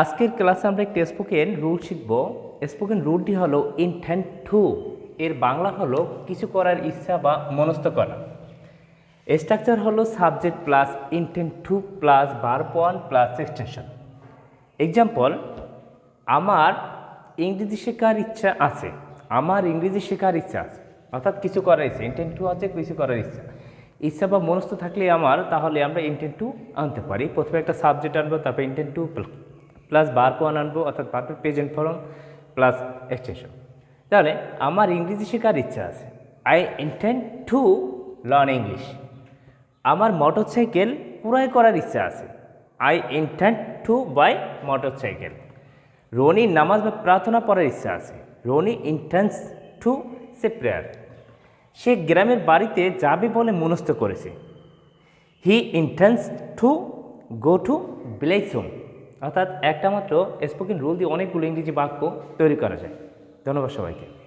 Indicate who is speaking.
Speaker 1: আজকের ক্লাসে আমরা একটি স্পোকেন রুল শিখব। স্পোকেন রুলটি হলো ইনটেন্ট টু এর বাংলা হলো কিছু করার ইচ্ছা বা মনস্থ করা। স্ট্রাকচার হলো subject plus intent to plus bar point plus extension example আমার ইংরেজি শেখার ইচ্ছা আছে। আমার ইংরেজি শেখার ইচ্ছা আছে। অর্থাৎ কিছু করার ইচ্ছা। ইন্টেন্ট টু আছে, কিছু করার ইচ্ছা। ইচ্ছা বা মনস্থ থাকলে আমার, তাহলে আমরা ইন্টেন্ট টু আনতে পারি। প্রথমে একটা সাবজেক্ট আনব, তারপর ইন্টেন্ট টু প্লাস বার আনব অর্থাৎ perfect present form plus extension তাহলে আমার ইংরেজি শেখার ইচ্ছা আছে। I intent to learn English আমার মোটরসাইকেল ক্রয় করার ইচ্ছা আছে। I intent to buy motorcycle Roni নামাজ বা প্রার্থনা পড়ার ইচ্ছা আছে। Roni intends to say prayer সে গ্রামের বাড়িতে যাবে বলে মনস্থ করেছে। He intends to go to home অর্থাৎ একটা মাত্র স্পোকেন রুল দিয়ে অনেকগুলো ইংরেজি বাক্য তৈরি করা যায়। ধন্যবাদ সবাইকে।